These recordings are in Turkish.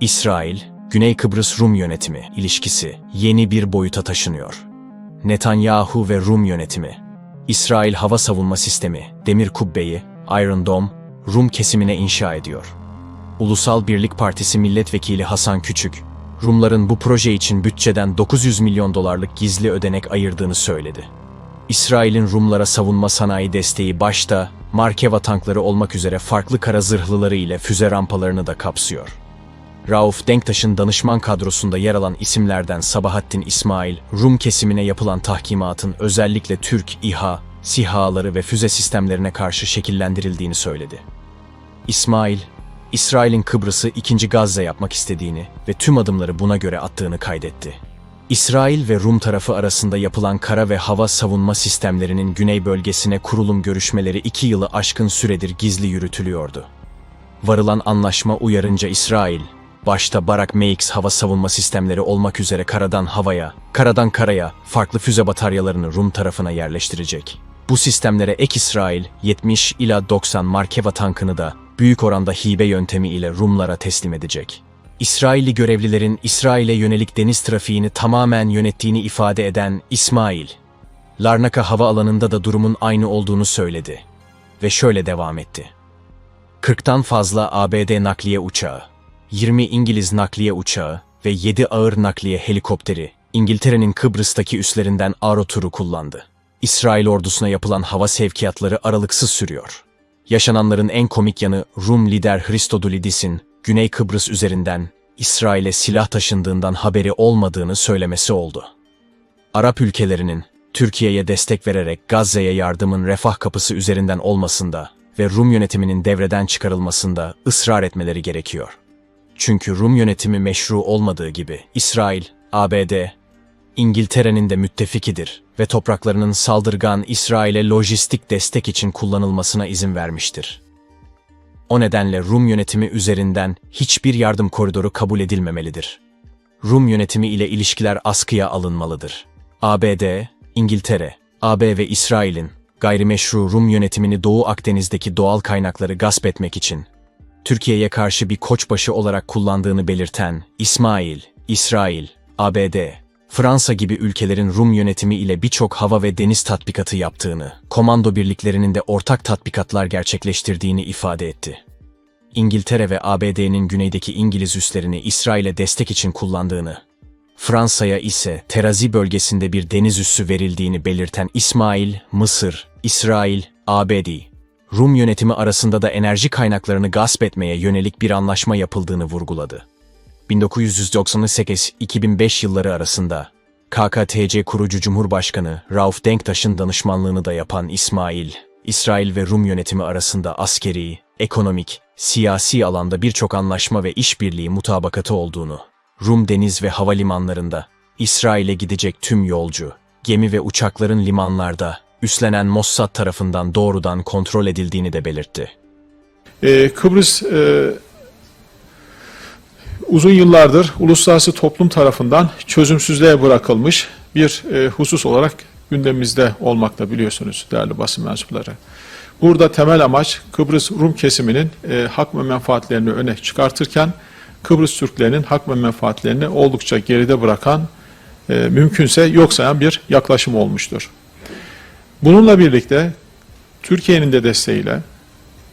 İsrail, Güney Kıbrıs Rum yönetimi ilişkisi yeni bir boyuta taşınıyor. Netanyahu ve Rum yönetimi, İsrail hava savunma sistemi, Demir Kubbe'yi, Iron Dome, Rum kesimine inşa ediyor. Ulusal Birlik Partisi milletvekili Hasan Küçük, Rumların bu proje için bütçeden 900 milyon dolarlık gizli ödenek ayırdığını söyledi. İsrail'in Rumlara savunma sanayi desteği başta Markeva tankları olmak üzere farklı kara zırhlıları ile füze rampalarını da kapsıyor. Rauf Denktaş'ın danışman kadrosunda yer alan isimlerden Sabahattin İsmail, Rum kesimine yapılan tahkimatın özellikle Türk İHA, SİHA'ları ve füze sistemlerine karşı şekillendirildiğini söyledi. İsmail, İsrail'in Kıbrıs'ı ikinci Gazze yapmak istediğini ve tüm adımları buna göre attığını kaydetti. İsrail ve Rum tarafı arasında yapılan kara ve hava savunma sistemlerinin güney bölgesine kurulum görüşmeleri iki yılı aşkın süredir gizli yürütülüyordu. Varılan anlaşma uyarınca İsrail, başta Barak MX hava savunma sistemleri olmak üzere karadan havaya, karadan karaya farklı füze bataryalarını Rum tarafına yerleştirecek. Bu sistemlere ek İsrail 70 ila 90 Markeva tankını da büyük oranda hibe yöntemi ile Rumlara teslim edecek. İsrailli görevlilerin İsrail'e yönelik deniz trafiğini tamamen yönettiğini ifade eden İsmail, Larnaka havaalanında da durumun aynı olduğunu söyledi ve şöyle devam etti. 40'tan fazla ABD nakliye uçağı, 20 İngiliz nakliye uçağı ve 7 ağır nakliye helikopteri İngiltere'nin Kıbrıs'taki üslerinden Aerotürk'ü kullandı. İsrail ordusuna yapılan hava sevkiyatları aralıksız sürüyor. Yaşananların en komik yanı Rum lider Hristodulidis'in Güney Kıbrıs üzerinden İsrail'e silah taşındığından haberi olmadığını söylemesi oldu. Arap ülkelerinin Türkiye'ye destek vererek Gazze'ye yardımın refah kapısı üzerinden olmasında ve Rum yönetiminin devreden çıkarılmasında ısrar etmeleri gerekiyor. Çünkü Rum yönetimi meşru olmadığı gibi İsrail, ABD, İngiltere'nin de müttefikidir ve topraklarının saldırgan İsrail'e lojistik destek için kullanılmasına izin vermiştir. O nedenle Rum yönetimi üzerinden hiçbir yardım koridoru kabul edilmemelidir. Rum yönetimi ile ilişkiler askıya alınmalıdır. ABD, İngiltere, AB ve İsrail'in gayrimeşru Rum yönetimini Doğu Akdeniz'deki doğal kaynakları gasp etmek için Türkiye'ye karşı bir koçbaşı olarak kullandığını belirten İsmail, İsrail, ABD, Fransa gibi ülkelerin Rum yönetimi ile birçok hava ve deniz tatbikatı yaptığını, komando birliklerinin de ortak tatbikatlar gerçekleştirdiğini ifade etti. İngiltere ve ABD'nin güneydeki İngiliz üslerini İsrail'e destek için kullandığını, Fransa'ya ise Terazi bölgesinde bir deniz üssü verildiğini belirten İsmail, Mısır, İsrail, ABD, Rum yönetimi arasında da enerji kaynaklarını gasp etmeye yönelik bir anlaşma yapıldığını vurguladı. 1998-2005 yılları arasında KKTC kurucu Cumhurbaşkanı Rauf Denktaş'ın danışmanlığını da yapan İsmail, İsrail ve Rum yönetimi arasında askeri, ekonomik, siyasi alanda birçok anlaşma ve işbirliği mutabakatı olduğunu, Rum deniz ve havalimanlarında İsrail'e gidecek tüm yolcu, gemi ve uçakların limanlarda üstlenen Mossad tarafından doğrudan kontrol edildiğini de belirtti. Ee, Kıbrıs e, uzun yıllardır uluslararası toplum tarafından çözümsüzlüğe bırakılmış bir e, husus olarak gündemimizde olmakta biliyorsunuz değerli basın mensupları. Burada temel amaç Kıbrıs Rum kesiminin e, hak ve menfaatlerini öne çıkartırken Kıbrıs Türklerinin hak ve menfaatlerini oldukça geride bırakan, e, mümkünse yok sayan bir yaklaşım olmuştur. Bununla birlikte Türkiye'nin de desteğiyle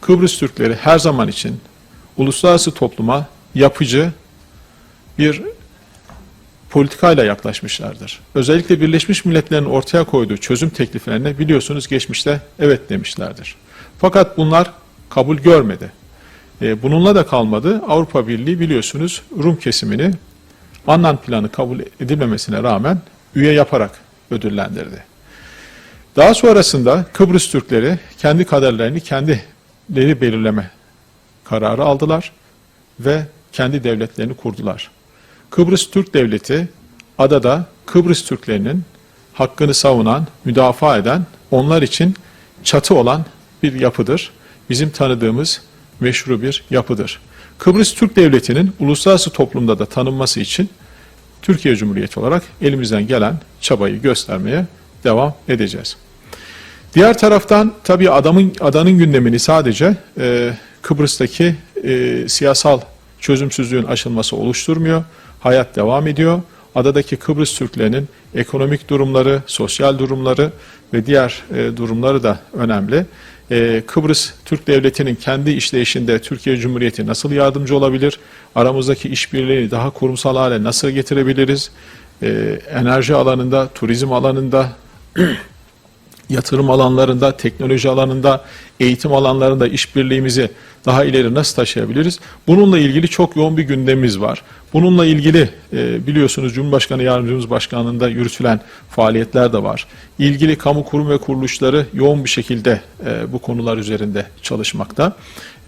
Kıbrıs Türkleri her zaman için uluslararası topluma yapıcı bir politikayla yaklaşmışlardır. Özellikle Birleşmiş Milletler'in ortaya koyduğu çözüm tekliflerine biliyorsunuz geçmişte evet demişlerdir. Fakat bunlar kabul görmedi. E, Bununla da kalmadı. Avrupa Birliği biliyorsunuz Rum kesimini Annan planı kabul edilmemesine rağmen üye yaparak ödüllendirdi. Daha sonrasında Kıbrıs Türkleri kendi kaderlerini kendileri belirleme kararı aldılar ve kendi devletlerini kurdular. Kıbrıs Türk Devleti adada Kıbrıs Türklerinin hakkını savunan, müdafaa eden, onlar için çatı olan bir yapıdır. Bizim tanıdığımız meşru bir yapıdır. Kıbrıs Türk Devleti'nin uluslararası toplumda da tanınması için Türkiye Cumhuriyeti olarak elimizden gelen çabayı göstermeye devam edeceğiz. Diğer taraftan tabii adamın adanın gündemini sadece e, Kıbrıs'taki e, siyasal çözümsüzlüğün aşılması oluşturmuyor. Hayat devam ediyor. Adadaki Kıbrıs Türklerinin ekonomik durumları, sosyal durumları ve diğer e, durumları da önemli. E, Kıbrıs Türk Devleti'nin kendi işleyişinde Türkiye Cumhuriyeti nasıl yardımcı olabilir? Aramızdaki işbirliğini daha kurumsal hale nasıl getirebiliriz? E, enerji alanında, turizm alanında, yatırım alanlarında, teknoloji alanında, eğitim alanlarında işbirliğimizi daha ileri nasıl taşıyabiliriz? Bununla ilgili çok yoğun bir gündemimiz var. Bununla ilgili e, biliyorsunuz Cumhurbaşkanı Yardımcımız Başkanlığı'nda yürütülen faaliyetler de var. İlgili kamu kurum ve kuruluşları yoğun bir şekilde e, bu konular üzerinde çalışmakta.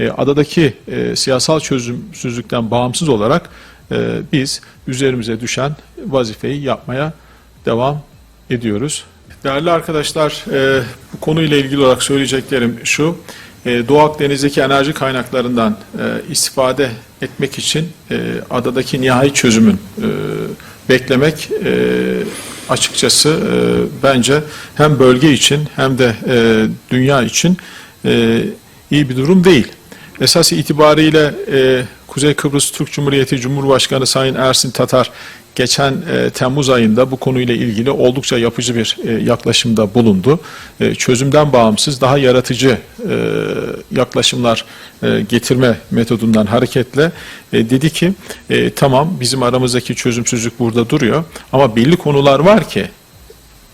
E, adadaki siyasal çözümsüzlükten bağımsız olarak biz üzerimize düşen vazifeyi yapmaya devam ediyoruz. Değerli arkadaşlar, e, bu konuyla ilgili olarak söyleyeceklerim şu. E, Doğu Akdeniz'deki enerji kaynaklarından e, istifade etmek için e, adadaki nihai çözümün e, beklemek e, açıkçası e, bence hem bölge için hem de e, dünya için e, iyi bir durum değil. Esas itibariyle e, Kuzey Kıbrıs Türk Cumhuriyeti Cumhurbaşkanı Sayın Ersin Tatar geçen e, Temmuz ayında bu konuyla ilgili oldukça yapıcı bir e, yaklaşımda bulundu. E, çözümden bağımsız daha yaratıcı e, yaklaşımlar e, getirme metodundan hareketle e, dedi ki e, tamam bizim aramızdaki çözümsüzlük burada duruyor ama belli konular var ki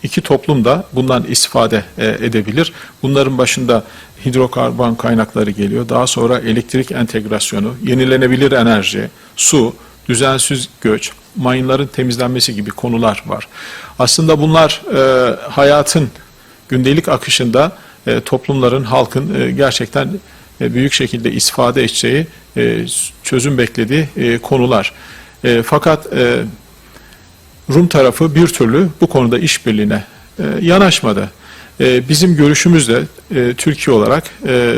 iki toplum da bundan istifade e, edebilir. Bunların başında hidrokarbon kaynakları geliyor. Daha sonra elektrik entegrasyonu, yenilenebilir enerji, su, düzensiz göç, mayınların temizlenmesi gibi konular var. Aslında bunlar e, hayatın gündelik akışında e, toplumların, halkın e, gerçekten e, büyük şekilde istifade edeceği, e, çözüm beklediği e, konular. E, fakat e, Rum tarafı bir türlü bu konuda işbirliğine e, yanaşmadı. E, bizim görüşümüz de e, Türkiye olarak e,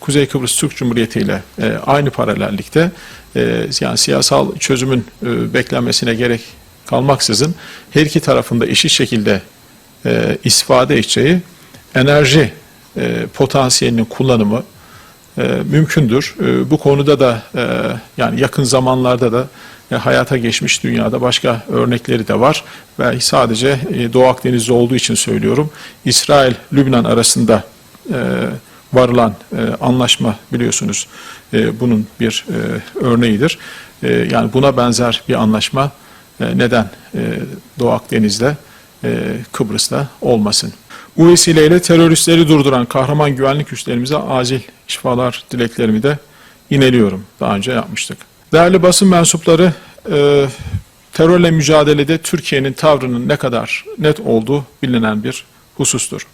Kuzey Kıbrıs Türk Cumhuriyeti ile e, aynı paralellikte e, yani siyasal çözümün beklenmesine gerek kalmaksızın her iki tarafında eşit şekilde e, istifade edeceği enerji potansiyelinin kullanımı mümkündür. Bu konuda da yani yakın zamanlarda da hayata geçmiş dünyada başka örnekleri de var. Ve sadece e, Doğu Akdeniz'de olduğu için söylüyorum. İsrail-Lübnan arasında e, varılan e, anlaşma biliyorsunuz e, bunun bir e, örneğidir. E, yani buna benzer bir anlaşma e, neden e, Doğu Akdeniz'de e, Kıbrıs'ta olmasın? Bu vesileyle teröristleri durduran kahraman güvenlik güçlerimize acil şifalar dileklerimi de ineliyorum. Daha önce yapmıştık. Değerli basın mensupları, e, terörle mücadelede Türkiye'nin tavrının ne kadar net olduğu bilinen bir husustur.